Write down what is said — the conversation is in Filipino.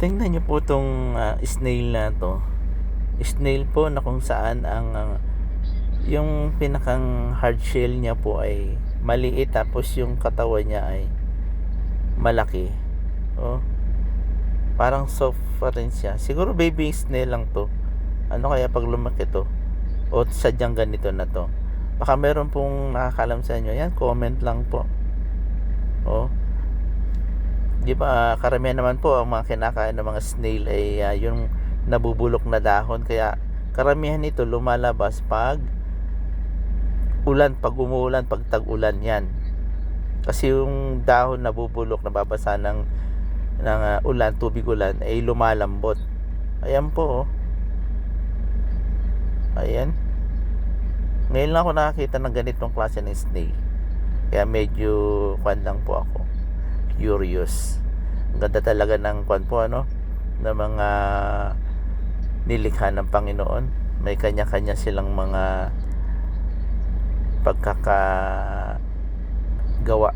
Tingnan niyo po itong ah, snail na to. Snail po na kung saan ang ang- yung pinakang hard shell niya po ay maliit tapos yung katawan niya ay malaki. Oh. Parang soft pa rin siya. Siguro baby snail lang to. Ano kaya pag lumaki to? O sadyang ganito na to? Baka meron pong nakakalam sa inyo. Yan, comment lang po. Oh. Di ba, karamihan naman po ang mga kinakain ng mga snail ay ah, yung nabubulok na dahon. Kaya karamihan nito lumalabas pag ulan, pag umuulan, pag tag-ulan yan. Kasi yung dahon nabubulok, nababasa ng, ng ah, ulan, tubig ulan, ay lumalambot. Ayan po, oh. Ayan. Ngayon lang ako nakakita ng ganitong klase ng snail. Kaya medyo kwan lang po ako. Curious. Ang ganda talaga ng kwan po ano ng mga nilikha ng Panginoon. May kanya-kanya silang mga pagkaka gawa